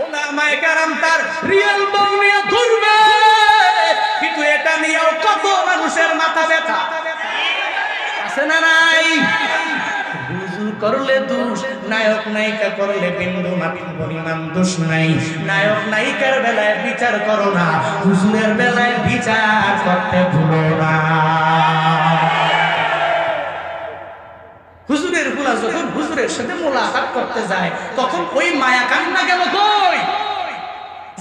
ওলামায়ে কেরাম তার রিয়েল বউ নিয়ে কিন্তু এটা নিয়েও কত মানুষের মাথা ব্যথা। আছে না নাই? করলে দোষ নায়ক নায়িকা করলে বিন্দু মাত্র পরিমাণ দোষ নাই। নায়ক নায়িকার বেলায় বিচার করো না হুজুরের বেলায় বিচার করতে ভুলো না। হুজুরেরগুলা যখন হুজুরের সাথে মোলাকাত করতে যায় তখন ওই মায়া কান্না গেল কই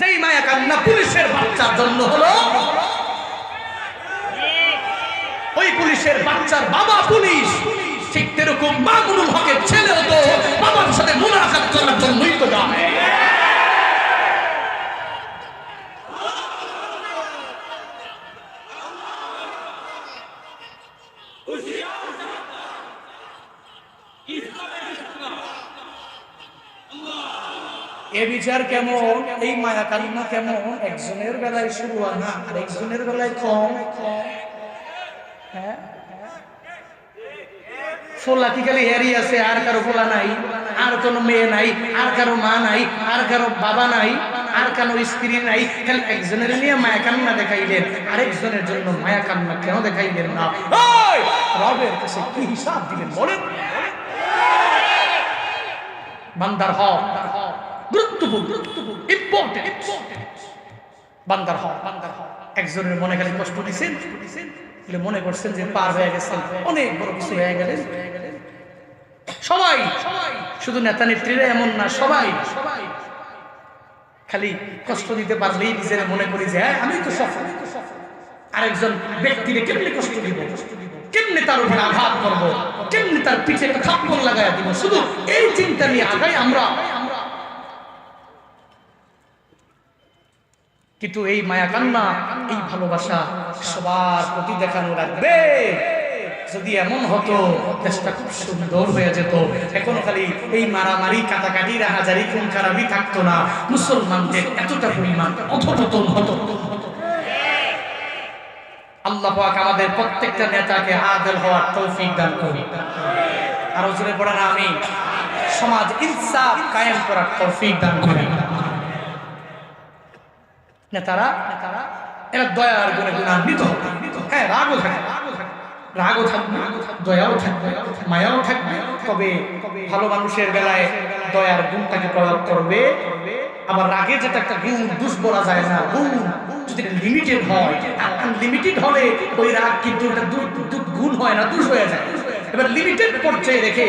যেই মায়া কান্না পুলিশের বাচ্চার জন্য হলো। ওই পুলিশের বাচ্চার বাবা পুলিশ। ঠিক তেরকম মামুনুল হকের ছেলেও তো বাবার সাথে মুনাফাত করার জন্যই তো যায় বিচার কেমন? এই মায়া কান্না কেমন? একজনের বেলায় শুরু না, আর একজনের বেলায় কম। হ্যাঁ? আছে? ফোলা নাই কোনো মেয়ে নাই মা নাই বাবা নাই মায়া কান্না দেখাইলেন, আরেকজনের জন্য মায়া কান্না কেন দেখাইলেন না! রবের কাছে কি হিসাব দিলেন বলেন? বান্দার হক। খালি কষ্ট দিতে পারলেই নিজের মনে করি যে হ্যাঁ আমি তো সফল। আরেকজন ব্যক্তিকে কেমনি কষ্ট দিব? কেমনি তার উপরে আঘাত করব? কেমনি তার পিঠে থাপ্পড় লাগাই দিব? শুধু এই চিন্তা নিয়ে আগাই আমরা। কিন্তু এই মায়া কান্না, এই ভালোবাসা সবার প্রতি দেখানো লাগবে। যদি এমন হতো, দেশটা খুব সুন্দর হয়ে যেত। এখন খালি এই মারামারি, কাটাকাটি রাহাজারি খুন খারাপই থাকতো না। মুসলমানদের এতটা পরিমাণ অধপতন হতো। আল্লাহ পাক আমাদের প্রত্যেকটা নেতাকে আদেল হওয়ার তৌফিক দান করুন। আরও জোরে পড়েন আমি সমাজ ইনসাফ কায়েম করার তৌফিক দান করি নেতারা নেতারা এরা দয়ার গুণে গুণান্বিত হ্যাঁ রাগও থাকবে। রাগও থাকবে, দয়াও থাকবে, মায়াও থাকবে। তবে ভালো মানুষের বেলায় দয়ার গুণটাকে প্রয়োগ করবে। আবার রাগে যেটা একটা গুণ দুষ বলা যায় না, গুণ যদি লিমিটেড হয় আনলিমিটেড হলে ওই রাগ কিন্তু এটা গুণ হয় না, দুষ হয়ে যায়। এবার লিমিটেড পর্যায়ে রেখে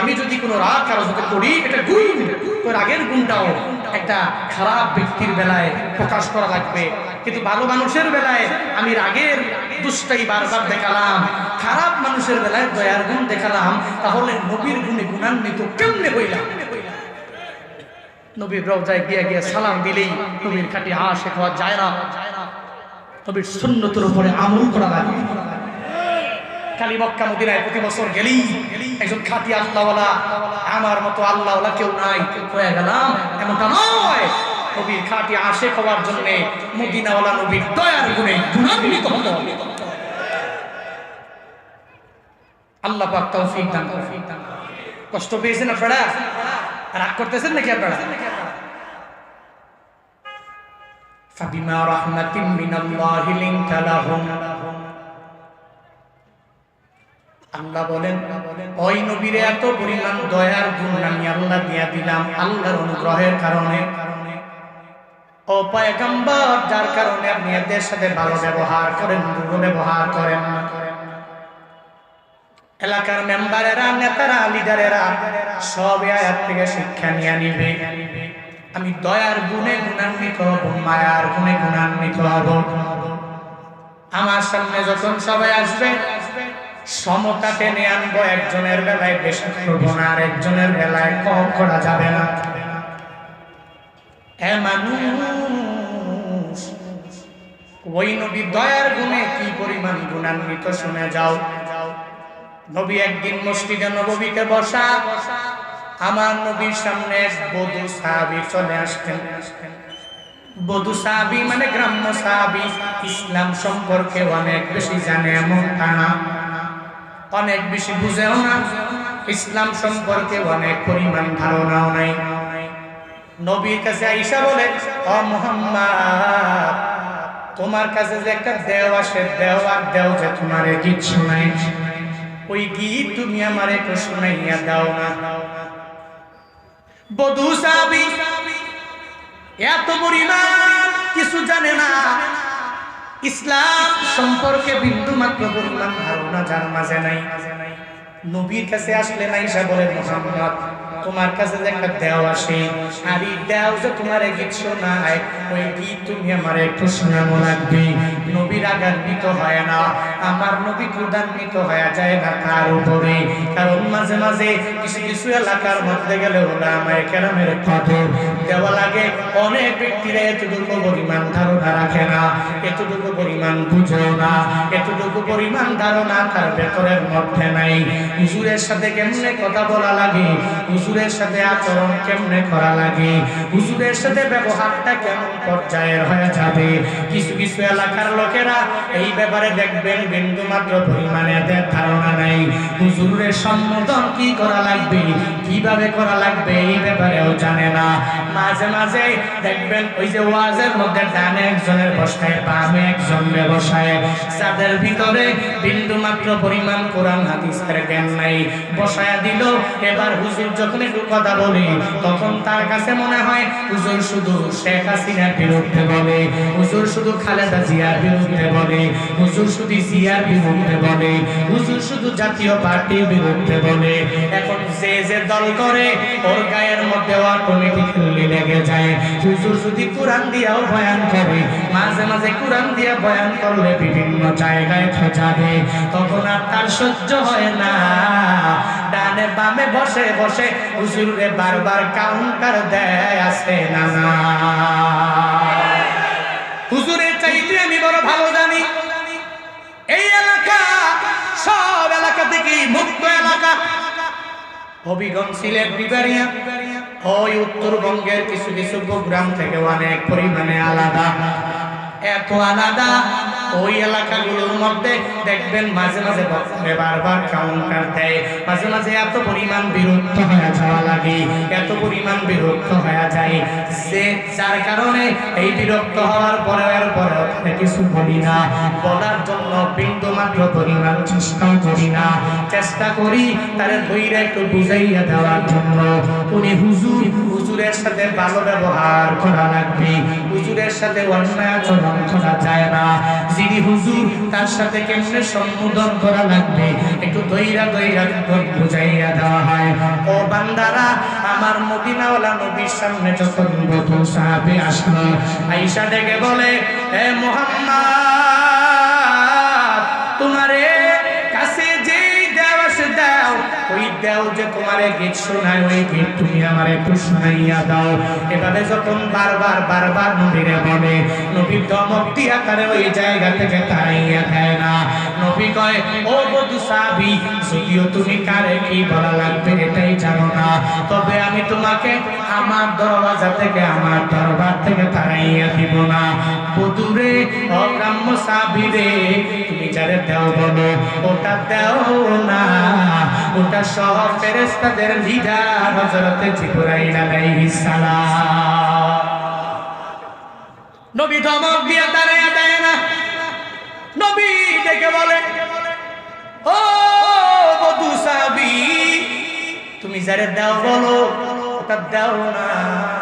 আমি যদি কোনো রাগ কারও সাথে করি, এটা গুণ। রাগের গুণটাও একটা খারাপ ব্যক্তির বেলায় প্রকাশ করা লাগবে। কিন্তু ভালো মানুষের বেলায় আমি রাগের দুষ্টাই বারবার দেখালাম। খারাপ মানুষের বেলায় দয়ার গুণ দেখালাম। তাহলে নবীর গুণে গুণান্বিত কেমনে হইলাম? নবীর রওজায় গিয়ে গিয়ে সালাম দিলেই নবীর খাটি আশেক হওয়া যায় না। নবীর সুন্নতের উপরে আমল করা লাগে। খালি মক্কা মদিনায় প্রতি বছর গেলি একজন খাঁটি আল্লাহওয়ালা আমার মতো আল্লাহওয়ালা কেউ নাই হয়ে গেলাম এমনটা নয় নবীর খাঁটি আশেক হওয়ার জন্য মদিনাওয়ালা নবীর দয়ার গুণে গুণান্বিত হতে হবে আল্লাহ পাক তৌফিক দান তৌফিক দান কষ্ট পেয়েছেন আপনারা রাগ করতেছেন নাকি আপনারা فبما رحمة من الله لنت لهم আল্লাহ বলেন, ওই নবীরে এত পরিমাণ দয়ার গুণ আমি আল্লাহ দিয়া দিলাম আল্লাহর অনুগ্রহের কারণে। সব আয়াত থেকে শিক্ষা নিয়ে আমি দয়ার গুণে গুণান্বিত হব, মায়ার গুণে গুণান্বিত হব। আমার সামনে যখন সবাই আসবে সমতা টেনে আনব একজনের বেলায় বেশি করব না, আর একজনের বেলায় কম করা যাবে না। ওই নবী দয়ার গুণে কি পরিমাণ গুণান্বিত শুনে যাও। নবী একদিন মসজিদে নবীতে বসা, আমার নবীর সামনে বধু সাহাবি চলে আসতেন। বধু সাহাবি মানে গ্রাম্য সাহাবি, ইসলাম সম্পর্কে অনেক বেশি জানে এমন তা না। অনেক বেশি বুঝেও না। ইসলাম সম্পর্কে অনেক পরিমাণ ধারণাও নাই। নবীর কাছে আইসা বলে মোহাম্মদ, তোমার কাছে যে একটা দেও আসে, দেও আর দেও যে তোমার কিচ্ছু নাই। ওই গীত তুমি আমার একটু শুনাইয়া দাও না। বধু সাবি এত পরিমাণ কিছু জানে না। ইসলাম সম্পর্কে বিন্দু মাত্র পরিমাণ ধারণা যার মাঝে নাই। নবীর কাছে আসলে না, ঈশা বলে, মোহাম্মদ, তোমার কাছে যে একটা দেও আসে, আর এই দেও যে তোমার গীত শোনায়, ওই গীত তুমি আমার একটু শোনানো লাগবে। নবীর আগান্বিত হয় না, আমার নবী ক্রোধান্বিত হয়ে যায় না তার উপরে। কারণ মাঝে মাঝে কিছু কিছু এলাকার মধ্যে গেলে ওরা আমায় কেরামের কদর দেওয়া অনেক ব্যক্তিরা এতটুকু পরিমাণ ধারণা রাখে না, এতটুকু পরিমাণ বুঝে না, এতটুকু পরিমাণ ধারণা তার ভেতরের মধ্যে নাই। হুজুরের সাথে কেমনে কথা বলা লাগে? হুজুরের সাথে আচরণ কেমনে করা লাগে? হুজুরের সাথে ব্যবহারটা কেমন পর্যায়ের হয়ে যাবে? কিছু কিছু এলাকার লোকেরা এই ব্যাপারে দেখবেন বিন্দু মাত্র পরিমাণে এদের ধারণা নাই। হুজুরের সম্বোধন কি করা লাগবে? কীভাবে করা লাগবে? এই ব্যাপারেও জানে না। মাঝে মাঝে দেখবেন ওই যে ওয়াজের মধ্যে ডানে একজনের বসায়, বামে একজন বসায় যাদের ভিতরে বিন্দু মাত্র পরিমাণ কোরআন, হাদিসের জ্ঞান নাই। বসায়া দিল, এবার হুজুর যখন একটু কথা বলে, তখন তার কাছে মনে হয়, হুজুর শুধু শেখ হাসিনার বিরুদ্ধে বলে, হুজুর শুধু খালেদা জিয়ার বিরুদ্ধে বলে, হুজুর শুধু জিয়ার বিরুদ্ধে বলে, হুজুর শুধু জাতীয় পার্টির বিরুদ্ধে বলে। এখন যে যে দল করে, ওর গায়ের মধ্যে অটোমেটিক্যালি লেগে যায়। হুজুর যদি কোরআন দিয়াও বয়ান করে, মাঝে মাঝে কোরআন দিয়া বয়ান করলে বিভিন্ন জায়গায় যাবে তখন আর তার সহ্য হয় না। ডানে বামে বসে বসে হুজুরে বারবার কাউন্টার দেয় আছে না না। চাইতে আমি বড় ভালো জানি। এই এলাকা সব এলাকা থেকে মুক্ত এলাকা। হবিগঞ্জ সিলেট বিবারিয়া ওই উত্তরবঙ্গের কিছু কিছু গ্রাম থেকে অনেক পরিমাণে আলাদা। এত আলাদা। ওই এলাকাগুলোর মধ্যে দেখবেন মাঝে মাঝে বারবার কাউন্টার দেয়। মাঝে মাঝে এত পরিমাণ বিরক্ত হয়ে যাওয়া লাগে। এত পরিমাণ বিরক্ত হয়ে যায়। যে যার কারণে এই বিরক্ত হওয়ার পরে এর পরে কিছু বলি না। বলার জন্য বিন্দু মাত্র পরিমাণ চেষ্টা করি না। চেষ্টা করি তারে ধৈর্য একটু বুঝাইয়া দেওয়ার জন্য। উনি হুজুর হুজুরের সাথে ভালো ব্যবহার করা লাগবে। হুজুরের সাথে অন্যায় আচরণ করা যায় না। যিনি হুজুর, তার সাথে কেমনে সম্বোধন করা লাগবে? একটু দইরা দইরা বুঝাইয়া দেওয়া হয়। ও বান্দারা, আমার মদিনাওয়ালা নবীর সামনে যখন বধু সাহাবে আসলো আইসা ডেকে বলে হে মোহাম্মদ, তোমারে দেও যে তোমারে গীত শোনায়, ওই গীত তুমি আমার একটু শোনাইয়া দাও। এভাবে যখন বারবার বারবার নবীরে বলে, নবী দমক দিয়া করে ওই জায়গা থেকে তাড়াইয়া দেয় না। নবী কয়, ও বধু সাবি, যদিও তুমি কারে কি বলা লাগবে? আমার দরওয়াজা থেকে, আমার দরবার থেকে তাড়াইয়া দিব না। বধুরে অগ্রাম্য সাবি রে তুমি যারে দেও বলো, ওটা দেও না। ওটা সহ ফেরেস্তাদের লিডার হযরতে জিবরাইল আলাইহিস সালাম। নবী ধমক দিয়ে দাঁড়ায় দেয় না। নবী ডেকে বলে, ও বধু সাবি, তুমি যারে দাও বলো দাও না।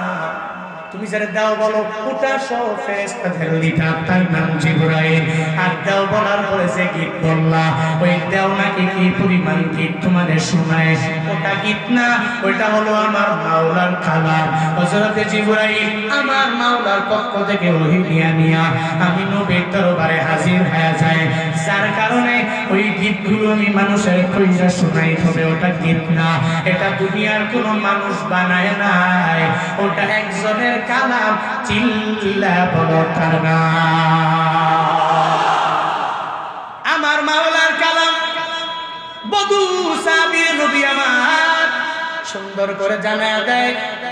তুমি যারা দাও বলো, ওটা সব ফেরেশতাদের লিডার তার নাম জিবরাইল। আর দাও বলার পরে যে গীত বললা, ওই দাও নাকি কি পরিমাণ গীত তোমাদের শোনায়? ওটা গীত না, ওইটা হলো আমার মাওলার কালাম। হযরতে জিবরাইল আমার মাওলার পক্ষ থেকে ওহী নিয়া নিয়া আমি নবীর দরবারে হাজির হয়ে যায় যার কারণে ওই গীতগুলো আমি মানুষের কইরা শোনাই হবে ওটা গীত না। এটা দুনিয়ার কোনো মানুষ বানায় নাই। ওটা একজনের কালাম, চিল্লা বলো তার আমার মাওলার কালাম বধু সাবির নবী আমার, সুন্দর করে জানা দেয়।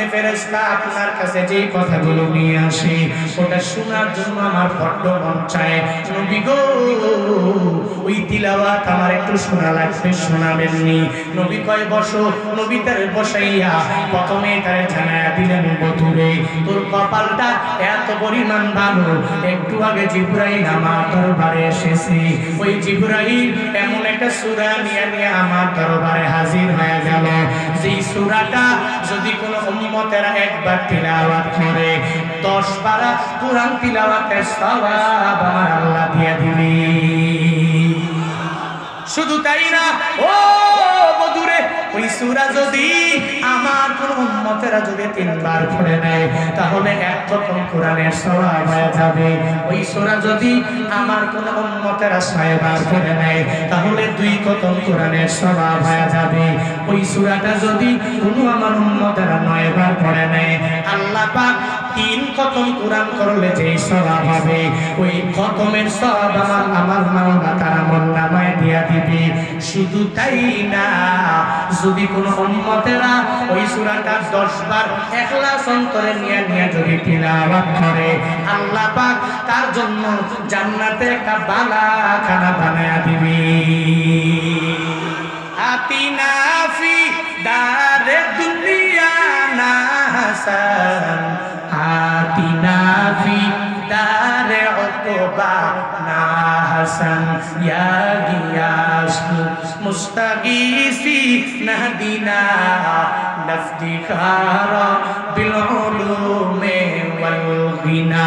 যে ফেরেশতা আপনার কাছে যে কথাগুলো নিয়ে আসে, ওটা শোনার জন্য আমার বড্ড মন চায়। নবী গো, ওই তিলাওয়াত আমার একটু শোনা লাগবে, শোনাবেননি। নবী কয়, বসো। নবী তার বসাইয়া প্রথমে তারে জানায়া দিলেন বধুরে, তোর কপালটা এত পরিমাণ ভালো, একটু আগে জিব্রাইল আমার দরবারে এসেছে। ওই জিব্রাইল এমন একটা সূরা নিয়ে নিয়ে আমার দরবারে হাজির হয়ে গেল। যেই সূরাটা যদি কোনো উম্মতেরা একবার তিলাওয়াত করে 10 পারা কোরআন তিলাওয়াতের সওয়াব আমার আল্লাহ দিয়ে দিবি। শুধু তাই না, ও বধুরে, ওই সূরা যদি আমার কোন উম্মতেরা যদি তিনবার পড়ে নেয়, তাহলে এক খতম কোরআনের সওয়াব হয়ে যাবে। ওই সূরা যদি আমার কোন উম্মতেরা ছয়বার পড়ে নেয় তাহলে দুই খতম কোরআনের সভা হয়ে যাবে। ওই সূরাটা যদি কোনো আমার উম্মতেরা নয়বার পড়ে নেয়, আল্লাহ তিন খতম কোরআন করলে যে সওয়াব হবে, ওই খতমের সব আমার আমার মাওলা তারা মন নামায় দিয়া দিবে। শুধু তাই না, যদি কোন উম্মতেরা ওই সূরাটা 10 বার ইখলাস অন্তরে নিয়ে নিয়ে যদি তিলাওয়াত করে, আল্লাহ পাক তার জন্য জান্নাতে একটা বালাখানা বানায়া দিবে। আতিনা ফি দারে দুনিয়া না হাসান। নাহদিনা লফদিখারা বিল উলুমে ওয়াল গিনা